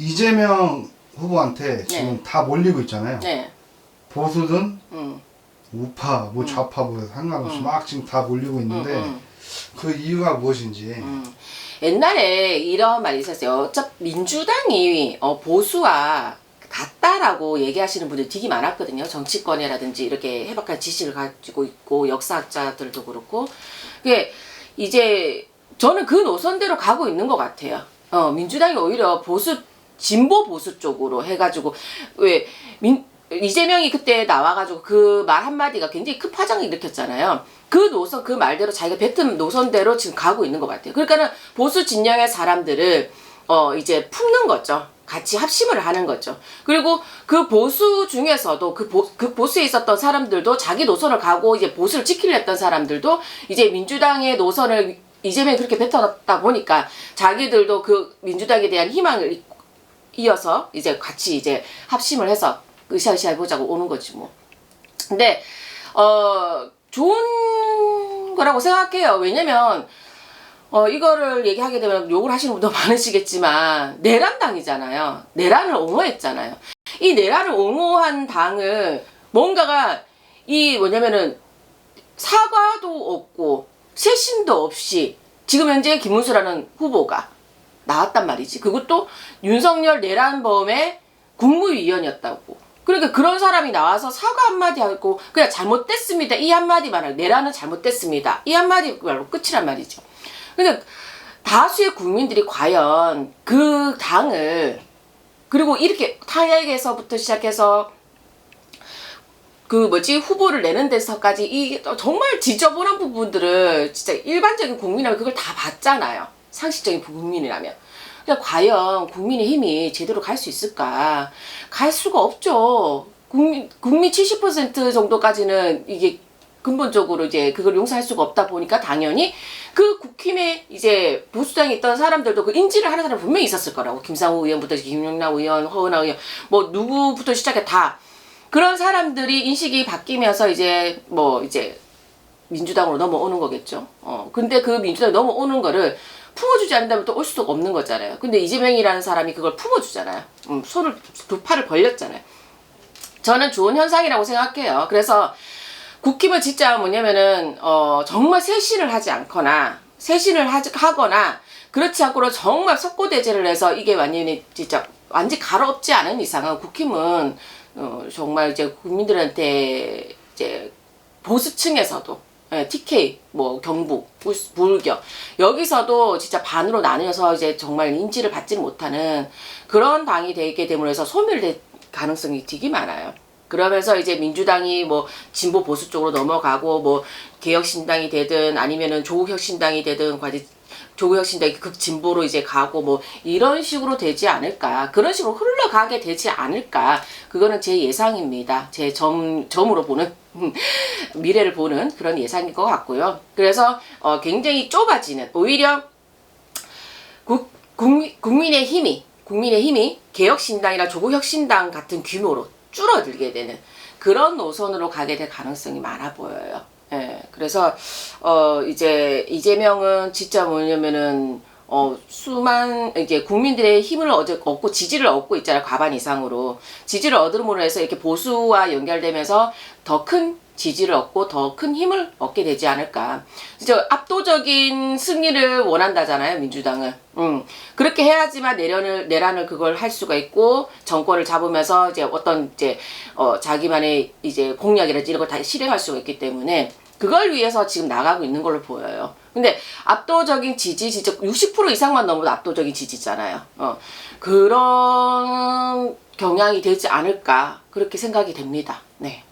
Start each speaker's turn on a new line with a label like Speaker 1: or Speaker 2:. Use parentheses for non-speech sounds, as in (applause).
Speaker 1: 이재명 후보한테 지금
Speaker 2: 네.
Speaker 1: 다 몰리고 있잖아요.
Speaker 2: 네.
Speaker 1: 보수든
Speaker 2: 음.
Speaker 1: 우파, 뭐 좌파 뭐 상관없이
Speaker 2: 음.
Speaker 1: 막 지금 다 몰리고
Speaker 2: 음,
Speaker 1: 있는데
Speaker 2: 음,
Speaker 1: 그 이유가 무엇인지
Speaker 2: 음. 옛날에 이런 말이 있었어요. 어차피 민주당이 어, 보수와 같다라고 얘기하시는 분들이 되게 많았거든요. 정치권이라든지 이렇게 해박한 지식을 가지고 있고 역사학자들도 그렇고. 그게 이제 저는 그 노선대로 가고 있는 것 같아요. 어, 민주당이 오히려 보수 진보 보수 쪽으로 해가지고 왜 민, 이재명이 그때 나와가지고 그 말 한마디가 굉장히 큰 파장을 일으켰잖아요. 그 노선, 그 말대로 자기가 뱉은 노선대로 지금 가고 있는 것 같아요. 그러니까는 보수 진영의 사람들을, 어, 이제 품는 거죠. 같이 합심을 하는 거죠. 그리고 그 보수 중에서도 그, 보, 그 보수에 있었던 사람들도 자기 노선을 가고 이제 보수를 지키려 했던 사람들도 이제 민주당의 노선을 이재명이 그렇게 뱉어놨다 보니까 자기들도 그 민주당에 대한 희망을 이어서 이제 같이 이제 합심을 해서 으쌰으쌰 해보자고 오는 거지 뭐. 근데 어 좋은 거라고 생각해요. 왜냐면 어 이거를 얘기하게 되면 욕을 하시는 분도 (laughs) 많으시겠지만 내란당이잖아요. 내란을 옹호했잖아요. 이 내란을 옹호한 당을 뭔가가 이 뭐냐면은 사과도 없고 쇄신도 없이 지금 현재 김문수라는 후보가 나왔단 말이지. 그것도 윤석열 내란범의 국무위원이었다고. 그러니까 그런 사람이 나와서 사과 한마디 하고 그냥 잘못됐습니다. 이 한마디만 하고 내란은 잘못됐습니다. 이 한마디 말로 끝이란 말이죠. 근데 다수의 국민들이 과연 그 당을 그리고 이렇게 탄핵에서부터 시작해서 그 뭐지 후보를 내는 데서까지 이 정말 지저분한 부분들을 진짜 일반적인 국민이라면 그걸 다 봤잖아요. 상식적인 국민이라면. 그러니까 과연 국민의 힘이 제대로 갈 수 있을까? 갈 수가 없죠. 국민 국민 70% 정도까지는 이게 근본적으로 이제 그걸 용서할 수가 없다 보니까 당연히 그 국힘에 이제 보수당에 있던 사람들도 그 인지를 하는 사람 분명히 있었을 거라고 김상우 의원부터 김용남 의원, 허은하 의원 뭐 누구부터 시작해 다 그런 사람들이 인식이 바뀌면서 이제 뭐 이제 민주당으로 넘어오는 거겠죠. 어 근데 그 민주당 넘어오는 거를 품어주지 않는다면 또 올 수가 없는 거잖아요. 근데 이재명이라는 사람이 그걸 품어주잖아요. 음, 손을 두 팔을 벌렸잖아요. 저는 좋은 현상이라고 생각해요. 그래서 국힘은 진짜 뭐냐면은 어 정말 쇄신을 하지 않거나 하지, 하거나 그렇지 않고는 정말 석고대죄를 해서 이게 완전히 진짜 완전 가로없지 않은 이상은 국힘은 어 정말 이제 국민들한테 이제 보수층에서도 예, TK 뭐 경북 불- 불교. 여기서도 진짜 반으로 나뉘어서 이제 정말 인지를 받지 못하는 그런 당이 되게 해서 소멸될 가능성이 되게 많아요. 그러면서 이제 민주당이 뭐 진보 보수 쪽으로 넘어가고 뭐 개혁신당이 되든 아니면은 조국혁신당이 되든 과지 조국혁신당이 극진보로 이제 가고 뭐 이런 식으로 되지 않을까. 그런 식으로 흘러가게 되지 않을까. 그거는 제 예상입니다. 제 점 점으로 보는 미래를 보는 그런 예상인 것 같고요 그래서 어 굉장히 좁아지는 오히려 국, 국민, 국민 의 힘이 국민의 힘이 개혁신당이나 조국혁신당 같은 규모로 줄어들게 되는 그런 노선으로 가게 될 가능성이 많아 보여요. 예, 그래서 어 이제 이재명은 진짜 뭐냐면은 어 수만 이제 국민들의 힘을 얻- 얻고 지지를 얻고 있잖아요 과반 이상으로. 지지를 얻음으로 해서 이렇게 보수와 연결되면서 더 큰 지지를 얻고 더 큰 힘을 얻게 되지 않을까. 진짜 압도적인 승리를 원한다잖아요 민주당은. 음 그렇게 해야지만 내란을 내란을 그걸 할 수가 있고 정권을 잡으면서 이제 어떤 이제 어 자기만의 이제 공약이라든지 이런 걸 다 실행할 수가 있기 때문에 그걸 위해서 지금 나가고 있는 걸로 보여요. 근데 압도적인 지지, 진짜 60% 이상만 넘어도 압도적인 지지잖아요. 어, 그런 경향이 되지 않을까, 그렇게 생각이 됩니다. 네.